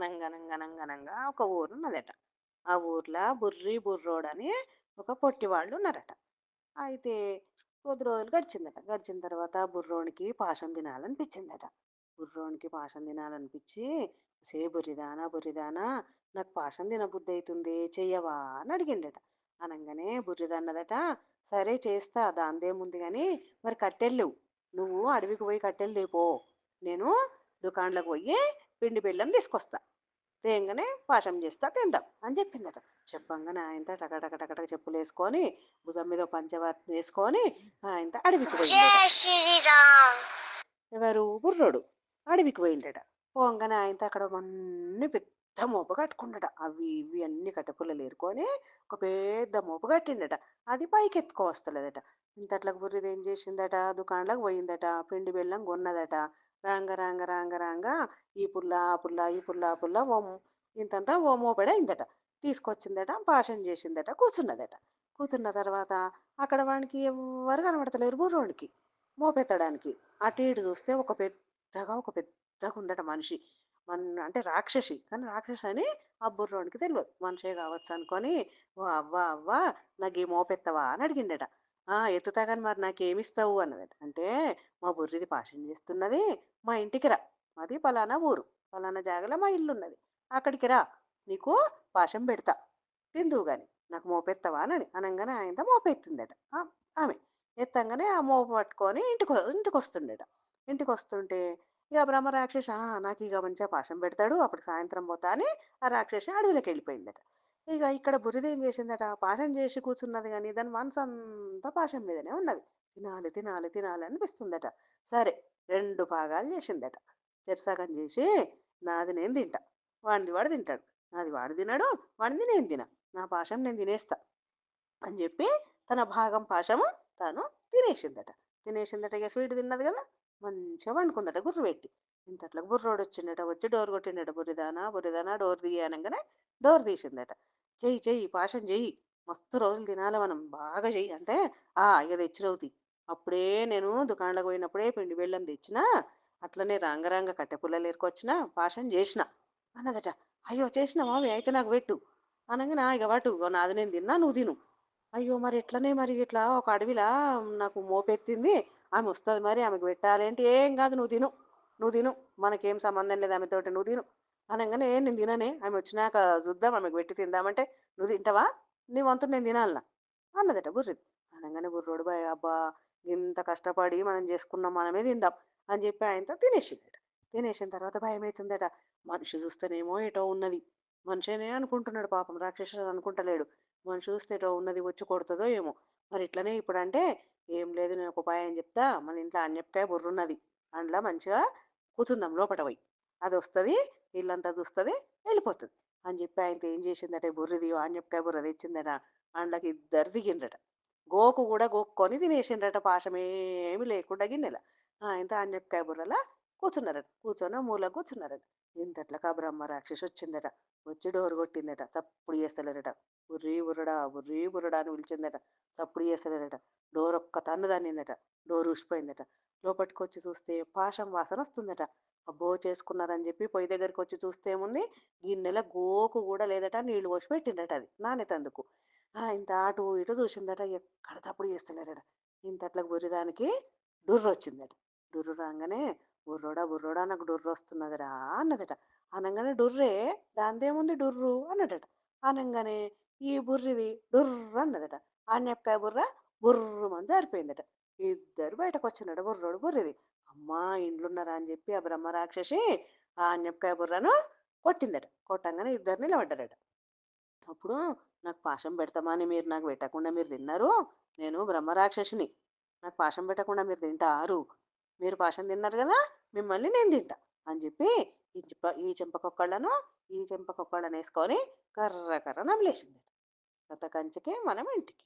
అనంగనంగనంగనంగా ఒక ఊరు ఉన్నదట ఆ ఊర్లో బుర్రి బుర్రోడని ఒక పొట్టివాళ్ళు ఉన్నారట అయితే కొద్ది రోజులు గడిచిందట. గడిచిన తర్వాత బుర్రోనికి పాషం తినాలనిపించిందట. బుర్రోనికి పాషం తినాలనిపించి సే బుర్రిదానా బుర్రిదానా నాకు పాషం తినబుద్ధి అవుతుంది చెయ్యవా అని అడిగిండట. అనగానే బుర్రిదన్నదట సరే చేస్తా దాందేముంది కానీ మరి కట్టెలు నువ్వు అడవికి పోయి కట్టెలు తీపో. నేను దుకాణంలోకి పోయి పిండి బెల్లం తీసుకొస్తా. తేంగానే పాశం చేస్తా తిందాం అని చెప్పిందట. చెప్పంగానే ఆయనతో టక టక టక చెప్పులు వేసుకొని భుజం మీద పంచవారి వేసుకొని ఆయనతో అడవికి పోయిందట. ఎవరు? బుర్రోడు అడవికి పోయిండట. పోగానే ఆయనతో అక్కడ అన్ని పెద్ద మోప కట్టుకుండట. అవి ఇవి అన్ని కట్టెపుల్లలు ఏరుకొని ఒక పెద్ద మోప కట్టిండట. అది పైకి ఎత్తుకో వస్తలేదట ఇంతట్లకు బుర్రిది ఏం చేసిందట? దుకాణంలోకి పోయిందట. పిండి బెల్లం కొన్నదట. రాంగ రాంగ రాంగ రాంగ ఈ పుల్ల ఆ పుల్ల ఈ పుల్ల ఆ పుల్ల ఓ ఇంతంతా ఓ మోపెడ అయిందట. తీసుకొచ్చిందట పాషన్ చేసిందట కూర్చున్నదట. కూర్చున్న తర్వాత అక్కడ వానికి ఎవరు కనబడతలేరు బుర్రోడికి మోపెత్తడానికి. అటు ఇటు చూస్తే ఒక పెద్దగా ఒక పెద్దగా ఉందట మనిషి. మన అంటే రాక్షసి. కానీ రాక్షసి అని ఆ బుర్రోడికి తెలియదు మనిషే కావచ్చు అనుకొని ఓ అవ్వా అవ్వా నాకు ఈ మోపెత్తవా? అని అడిగిండట. "ఆ, ఎత్తుతా కానీ మరి నాకేమిస్తావు? అన్నదట. అంటే మా బుర్రిది పాషం చేస్తున్నది మా ఇంటికి రా. మాది పలానా ఊరు. పలానా జాగలో మా ఇల్లు ఉన్నది అక్కడికి రా. నీకు పాశం పెడతా. తిందువు కానీ నాకు మోపెత్తవా? అని అనగానే ఆయన మోపెత్తిందట. ఆ, ఆమె. ఎత్తంగానే ఆ మోపు పట్టుకొని ఇంటికి ఇంటికి వస్తుండట ఇంటికి వస్తుంటే ఇక బ్రహ్మ రాక్షస! "ఆ, నాకు ఇక మంచిగా పాశం పెడతాడు. అప్పుడు సాయంత్రం పోతా అని ఆ రాక్షసి అడవిలోకి వెళ్ళిపోయిందట. ఇక ఇక్కడ బురిది ఏం చేసిందట? పాశం చేసి కూర్చున్నది కానీ దాని మనసు అంతా పాశం మీదనే ఉన్నది. తినాలి తినాలి తినాలి అనిపిస్తుందట. సరే రెండు భాగాలు చేసిందట. చెరసగం చేసి నాది నేను తింటా. వాడిది వాడు తింటాడు. నాది వాడు తినడు వాడిది నేను తిన. నా పాశం నేను తినేస్తా అని చెప్పి తన భాగం పాశము తాను తినేసిందట. తినేసిందట ఇక స్వీట్ తిన్నది కదా? మంచిగా వండుకుందట గుర్రు పెట్టి. ఇంతట్లకు బుర్రోడు వచ్చిందట వచ్చి డోర్ కొట్టిండట బురిదానా బురిదానా డోర్ తీయనగానే డోర్ తీసిందట. చెయ్యి చెయ్యి పాషం చెయ్యి. మస్తు రోజులు తినాలి మనం. బాగా చెయ్యి. అంటే ఆ ఇక తెచ్చిరవుతి అప్పుడే నేను దుకాణంలోకి పోయినప్పుడే పిండి బెల్లం తెచ్చిన అట్లనే రంగరంగ కట్టె పుల్లలు ఏరుకొచ్చిన పాశం చేసిన. అన్నదట అయ్యో చేసిన మావి? అయితే నాకు పెట్టు. అనగా నా ఇక వాటు నాది నేను తిన్నా నువ్వు తిను. అయ్యో మరి ఎట్లనే మరి ఇట్లా ఒక అడవిలా నాకు మోపెత్తింది. ఆమె వస్తుంది మరి ఆమెకు పెట్టాలి ఏంటి ఏం కాదు నువ్వు తిను. నువ్వు తిను. మనకేం సంబంధం లేదు ఆమెతోటి నువ్వు తిను. అనగానే నేను తిననే ఆమె వచ్చినాక చూద్దాం ఆమెకు పెట్టి తిందామంటే నువ్వు తింటావా? నీ వంతు నేను తినాలనా? అన్నదట బుర్రిది. అనగానే బుర్రోడు బాయ్ అబ్బా ఇంత కష్టపడి మనం చేసుకున్నాం మనమే తిందాం అని చెప్పి ఆయనతో తినేసిందట. తినేసిన తర్వాత భయం అవుతుందట మనిషి చూస్తేనేమో ఏటో ఉన్నది. మనిషినే అనుకుంటున్నాడు పాపం రాక్షసుడు అనుకుంటలేడు. మనిషి చూస్తే ఏటో ఉన్నది వచ్చి కొడుతుందో ఏమో. మరి ఇట్లనే ఇప్పుడంటే ఏం లేదు నేను ఒక ఉపాయం చెప్తా మన ఇంట్లో అన్యపకాయ బుర్రున్నది. అందులో మంచిగా కూర్చుందాం లోపట పోయి. అది వస్తుంది ఇల్లంతా చూస్తుంది వెళ్ళిపోతుంది. అని చెప్పి ఆయనతో ఏం చేసిందట బుర్రిది ఆన్యపకాయ బుర్ర తెచ్చిందట. అందులోకి ఇద్దరు దిగిండ్రట. గోకు కూడా గోక్కొని తినేసిండ్రట పాశమేమి లేకుండా గిన్నెల. ఆయనతో ఆన్యపకాయ బుర్రలా కూర్చున్నారట. కూర్చొని మూల కూర్చున్నారట. ఇంతట్లక బ్రహ్మ రాక్షసి వచ్చిందట. వచ్చి డోరు కొట్టిందట. చప్పుడు చేస్తలేరట. బుర్రీ బుర్రడా బుర్రీ బుర్రడా అని పిలిచిందట. చప్పుడు చేస్తలేరట. డోర్ ఒక్క తన్ను తన్నిందట. డోర్ ఊసిపోయిందట. లోపలికి వచ్చి చూస్తే పాషం వాసన వస్తుందట. అబ్బో! చేసుకున్నారని చెప్పి పొయ్యి దగ్గరికి వచ్చి చూస్తే ఉంది గిన్నెల గోకు కూడా లేదట నీళ్ళు పోసి పెట్టిండట అది నానేతందుకు ఇంత అటు ఇటు చూసిందట ఎక్కడ తప్పుడు చేస్తలేరట. ఇంతట్లకు బుర్రిదానికి డుర్రు వచ్చిందట డుర్రు రాగానే బుర్రోడా బుర్రోడా నాకు డుర్రు వస్తున్నదిరా అన్నదట. అనగానే డుర్రే దాందేముంది డుర్రు అన్నదట. అనగానే ఈ బుర్రిది డుర్రు అన్నదట. ఆన్యపకాయ బుర్ర? బుర్రు మంది జారిపోయిందట. ఇద్దరు బయటకు వచ్చినట బుర్రోడు బుర్రిది. అమ్మా! ఇండ్లున్నారా అని చెప్పి ఆ బ్రహ్మ రాక్షసి ఆ ఆన్యపకాయ బుర్రను కొట్టిందట. కొట్టంగానే ఇద్దరు నిలబడ్డారట. అప్పుడు నాకు పాశం పెడతామని మీరు నాకు పెట్టకుండా మీరు తిన్నారు. నేను బ్రహ్మరాక్షసిని. నాకు పాశం పెట్టకుండా మీరు తింటారు. మీరు పాశం తిన్నారు కదా! మిమ్మల్ని నేను తింటా అని చెప్పి ఈ చెంప ఈ చెంపకొక్కళ్ళను ఈ చెంపకొక్కళ్ళను వేసుకొని కర్ర కర్ర నమిలేసింది గత కంచకే మనం ఇంటికి.